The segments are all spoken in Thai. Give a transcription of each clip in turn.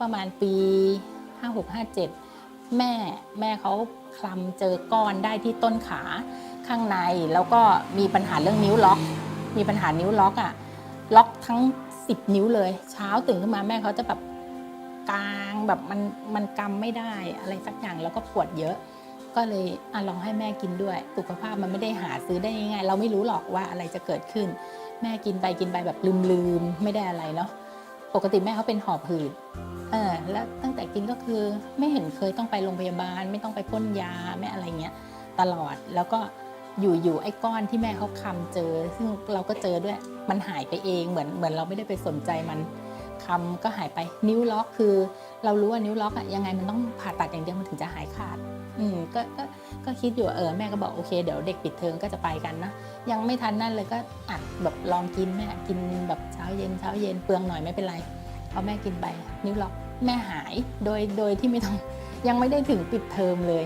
ประมาณปี 5657 แม่แม่เขาคลำเจอก้อนได้ที่ต้นขาข้างใน แล้วก็มีปัญหาเรื่องนิ้วล็อก มีปัญหานิ้วล็อกอะ่ะล็อกทั้ง 10 นิ้วเลย เช้าตื่นขึ้นมาแม่เขาจะแบบกลางแบบมันมันกำไม่ได้อะไรสักอย่างแล้วก็ปวดเยอะ ก็เลยอลองให้แม่กินด้วย สุขภาพมันไม่ได้หาซื้อได้ง่ายๆเราไม่รู้หรอกว่าอะไรจะเกิดขึ้น แม่กินไปกินไปแบบลืมๆไม่ได้อะไรเนาะปกติแม่เขาเป็นหอบหืด เออแล้วตั้งแต่กินก็คือไม่เห็นเคยต้องไปโรงพยาบาล ไม่ต้องไปพ่นยาไม่อะไรเงี้ยตลอดแล้วก็อยู่ๆไอ้ก้อนที่แม่เขาคำเจอ ซึ่งเราก็เจอด้วยมันหายไปเองเหมือนเหมือนเราไม่ได้ไปสนใจมันคำก็หายไปนิ้วล็อกคือ เรารู้ว่านิ้วล็อกอะยังไงมันต้องผ่าตัดอย่างเดียวมันถึงจะหายขาด อืมก็ก็ก็คิดอยู่เออแม่ก็บอกโอเคเดี๋ยวเด็กปิดเทอมก็จะไปกันนะยังไม่ทันนั่นเลยก็อัดแบบลองกินแม่กินแบบเช้าเย็นเช้าเย็นเปลืองหน่อยไม่เป็นไร พอแม่กินไปนิ้วล็อกแม่หายโดยโดยที่ไม่ต้องยังไม่ได้ถึงปิดเทอมเลย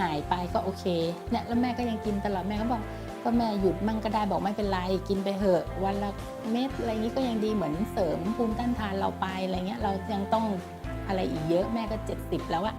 หายไปก็โอเคเนี่ยแล้วแม่ก็ยังกินตลอดแม่ก็บอกก็แม่หยุดมั่งก็ได้บอกไม่เป็นไรกินไปเถอะวันละเม็ดอะไรนี้ก็ยังดีเหมือนเสริมภูมิต้านทานเราไปอะไรเงี้ยเรายังต้องอะไรอีกเยอะแม่ก็ 70 แล้วอะ